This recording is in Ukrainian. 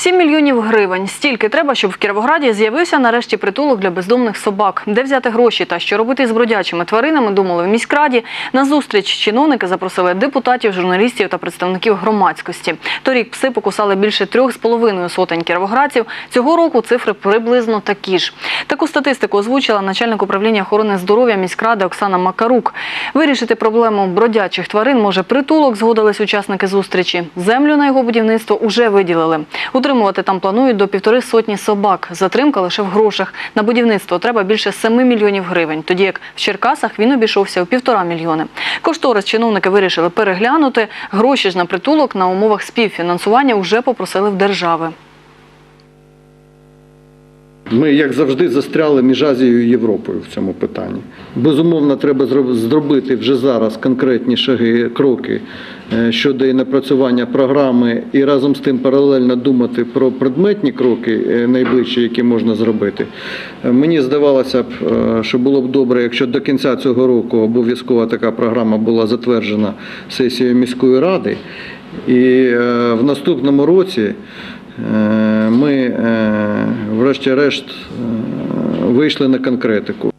7 мільйонів гривень. Стільки треба, щоб в Кіровограді з'явився нарешті притулок для бездомних собак. Де взяти гроші та що робити з бродячими тваринами, думали в міськраді. На зустріч чиновники запросили депутатів, журналістів та представників громадськості. Торік пси покусали більше трьох з половиною сотень кіровоградців. Цього року цифри приблизно такі ж. Таку статистику озвучила начальник управління охорони здоров'я міськради Оксана Макарук. Вирішити проблему бродячих тварин може притулок, згодились учасники зустрічі. Землю на його будівництво уже виділили. Утримувати там планують до півтори сотні собак. Затримка лише в грошах. На будівництво треба більше 7 мільйонів гривень, тоді як в Черкасах він обійшовся у півтора мільйони. Кошторис чиновники вирішили переглянути. Гроші ж на притулок на умовах співфінансування вже попросили в держави. Ми, як завжди, застряли між Азією і Європою в цьому питанні. Безумовно, треба зробити вже зараз конкретні шаги, кроки е, щодо і напрацювання програми, і разом з тим паралельно думати про предметні кроки е, найближчі, які можна зробити. Е, Мені здавалося б, що було б добре, якщо до кінця цього року обов'язкова така програма була затверджена сесією міської ради, і в наступному році. Ми, врешті-решт, е, вийшли на конкретику.